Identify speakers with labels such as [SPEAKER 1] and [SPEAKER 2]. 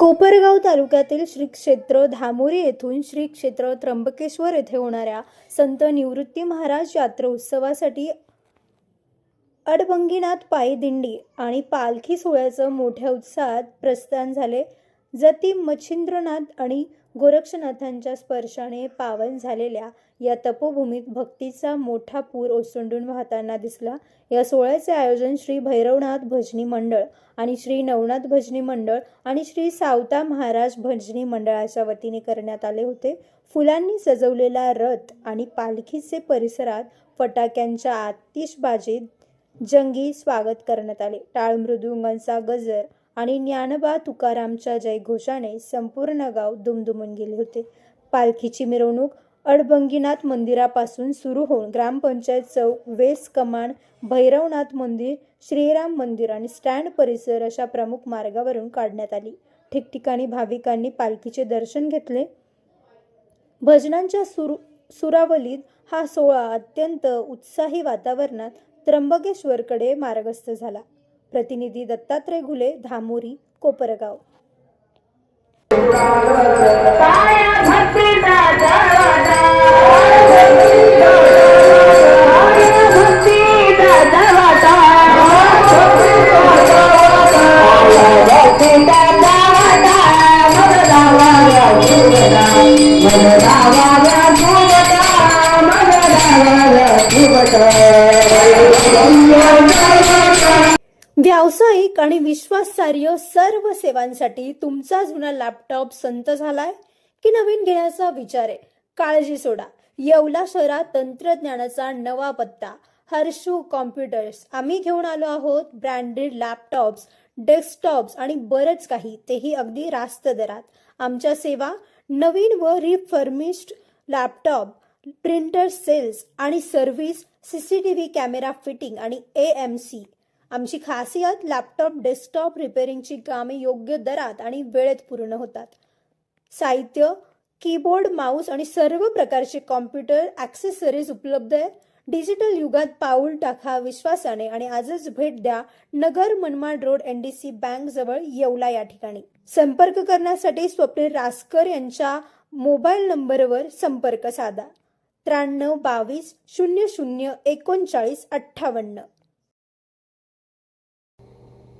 [SPEAKER 1] कोपरगाव तालुक्यातील श्री क्षेत्र धामोरी येथून श्री क्षेत्र त्र्यंबकेश्वर येथे होणाऱ्या संत निवृत्ती महाराज यात्रा उत्सवासाठी अडबंगीनाथ पायी दिंडी आणि पालखी सोहळ्याचं मोठ्या उत्साहात प्रस्थान झाले. जती मच्छिंद्रनाथ आणि गोरक्षनाथांच्या स्पर्शाने पावन झालेल्या या तपोभूमीत भक्तीचा मोठा पूर ओसंडून वाहताना दिसला. या सोहळ्याचे आयोजन श्री भैरवनाथ भजनी मंडळ आणि श्री नवनाथ भजनी मंडळ आणि श्री सावता महाराज भजनी मंडळाच्या वतीने करण्यात आले होते. फुलांनी सजवलेला रथ आणि पालखीचे परिसरात फटाक्यांच्या आतिषबाजीत जंगी स्वागत करण्यात आले. टाळ मृदुंगांचा गजर आणि ज्ञानबा तुकारामच्या जयघोषाने संपूर्ण गाव दुमदुमून गेले होते. पालखीची मिरवणूक अडबंगीनाथ मंदिरापासून सुरू होऊन ग्रामपंचायत चौक वेस कमान भैरवनाथ मंदिर श्रीराम मंदिर आणि स्टँड परिसर अशा प्रमुख मार्गावरून काढण्यात आली. ठिकठिकाणी भाविकांनी पालखीचे दर्शन घेतले. भजनांच्या सुर सुरावलीत हा सोहळा अत्यंत उत्साही वातावरणात त्र्यंबकेश्वरकडे मार्गस्थ झाला. प्रतिनिधी दत्तात्रय घुले धामोरी कोपरगाव. व्यावसायिक आणि विश्वासार्ह सर्व सेवांसाठी तुमचा जुना लॅपटॉप संत झालाय की नवीन घेण्याचा विचार आहे? काळजी सोडा. येवला शहरात तंत्रज्ञानाचा नवा पत्ता. हर्षू कॉम्प्युटर्स. आम्ही घेऊन आलो आहोत ब्रँडेड लॅपटॉप्स डेस्कटॉप्स आणि बरंच काही. तेही अगदी रास्त दरात. आमच्या सेवा नवीन व रिफर्मिश्ड लॅपटॉप प्रिंटर सेल्स आणि सर्व्हिस सीसीटीव्ही कॅमेरा फिटिंग आणि ए एम सी आमची खासियत लॅपटॉप डेस्कटॉप रिपेअरिंगची कामे योग्य दरात आणि वेळेत पूर्ण होतात. साहित्य कीबोर्ड माऊस आणि सर्व प्रकारचे कॉम्प्युटर ॲक्सेसरीज उपलब्ध आहे डिजिटल युगात पाऊल टाका विश्वासाने आणि आजच भेट द्या Nagar Manmad road N D C bank जवळ येवला या ठिकाणी. संपर्क करण्यासाठी स्वप्नील रासकर यांच्या मोबाईल नंबरवर संपर्क साधा. त्र्याण्णव बावीस शून्य शून्य एकोणचाळीस अठ्ठावन्न.